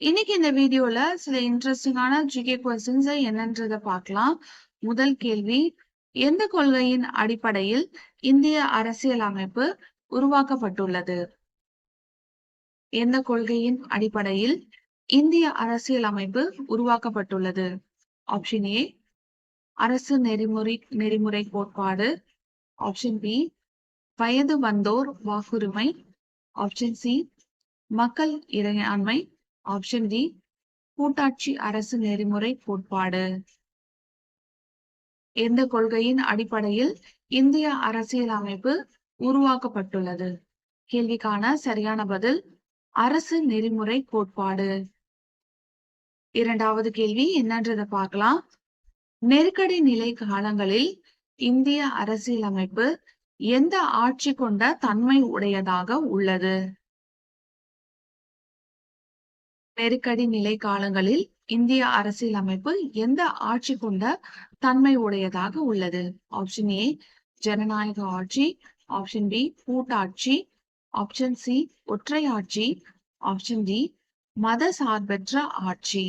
இன்னைக்கு இந்த வீடியோல சில இன்ட்ரெஸ்டிங்கான ஜிகே கொஸ்டின்ஸ் என்னன்றத பார்க்கலாம். முதல் கேள்வி எந்த கொள்கையின் அடிப்படையில் இந்திய அரசியல் அமைப்பு உருவாக்கப்பட்டுள்ளது? எந்த கொள்கையின் அடிப்படையில் இந்திய அரசியலமைப்பு உருவாக்கப்பட்டுள்ளது? ஆப்ஷன் ஏ அரசு நெறிமுறை நெறிமுறை கோட்பாடு. ஆப்ஷன் பி வயது வந்தோர் வாக்குரிமை. ஆப்ஷன் சி மக்கள் இறையாண்மை. ஆப்ஷன் டி கூட்டாட்சி அரசு நெறிமுறை கோட்பாடு. எந்த கொள்கையின் அடிப்படையில் இந்திய அரசியல் அமைப்பு உருவாக்கப்பட்டுள்ளது? கேள்விக்கான சரியான பதில் அரசு நெறிமுறை கோட்பாடு. இரண்டாவது கேள்வி என்னன்றதை பார்க்கலாம். நெருக்கடி நிலை காலங்களில் இந்திய அரசியலமைப்பு எந்த ஆட்சி கொண்ட தன்மை உடையதாக உள்ளது? நெருக்கடி நிலை காலங்களில் இந்திய அரசியலமைப்பு எந்த ஆட்சி கொண்ட தன்மை உடையதாக உள்ளது? ஆப்ஷன் ஏ ஜனநாயக ஆட்சி. ஆப்ஷன் பி கூட்டாட்சி. ஆப்ஷன் சி ஒற்றை ஆட்சி ஆப்ஷன் டி மத சார்பற்ற ஆட்சி.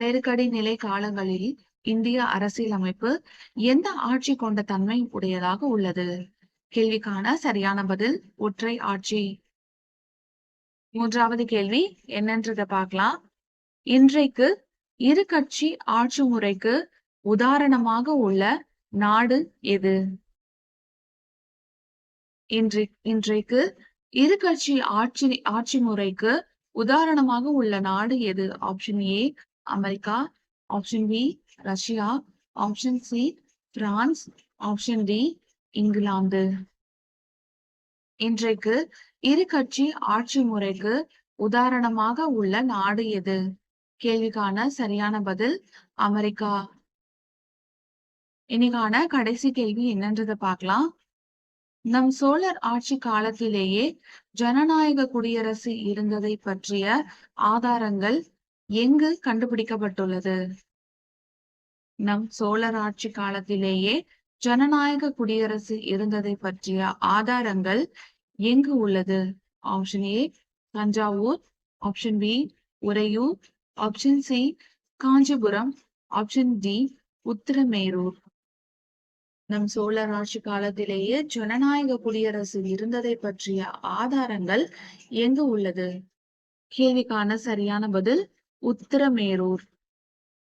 நெருக்கடி நிலை காலங்களில் இந்திய அரசியலமைப்பு எந்த ஆட்சி கொண்ட தன்மை உடையதாக உள்ளது? கேள்விக்கான சரியான பதில் ஒற்றை ஆட்சி மூன்றாவது கேள்வி என்னன்றத பார்க்கலாம். இன்றைக்கு இரு கட்சி ஆட்சி முறைக்கு உதாரணமாக உள்ள நாடு எது? இன்று இன்றைக்கு இரு கட்சி ஆட்சி ஆட்சி முறைக்கு உதாரணமாக உள்ள நாடு எது? Option A America. Option B Russia. Option C France. Option D England. இன்றைக்கு இரு கட்சி ஆட்சி முறைக்கு உதாரணமாக உள்ள நாடு எது? கேள்விக்கான சரியான பதில் அமெரிக்கா. இன்னைக்கான கடைசி கேள்வி என்னன்றதை பார்க்கலாம். நம் சோழர் ஆட்சி காலத்திலேயே ஜனநாயக குடியரசு இருந்ததை பற்றிய ஆதாரங்கள் எங்கு கண்டுபிடிக்கப்பட்டுள்ளது? நம் சோழர் ஆட்சி காலத்திலேயே ஜனநாயக குடியரசு இருந்ததை பற்றிய ஆதாரங்கள் எங்கு உள்ளது? Option A Thanjavur. Option B Uraiyur. Option C Kanchipuram. Option D Uthiramerur. நம் சோழர் ஆட்சி காலத்திலேயே ஜனநாயக குடியரசு இருந்ததை பற்றிய ஆதாரங்கள் எங்கு உள்ளது? கேள்விக்கான சரியான பதில் உத்திரமேரூர்.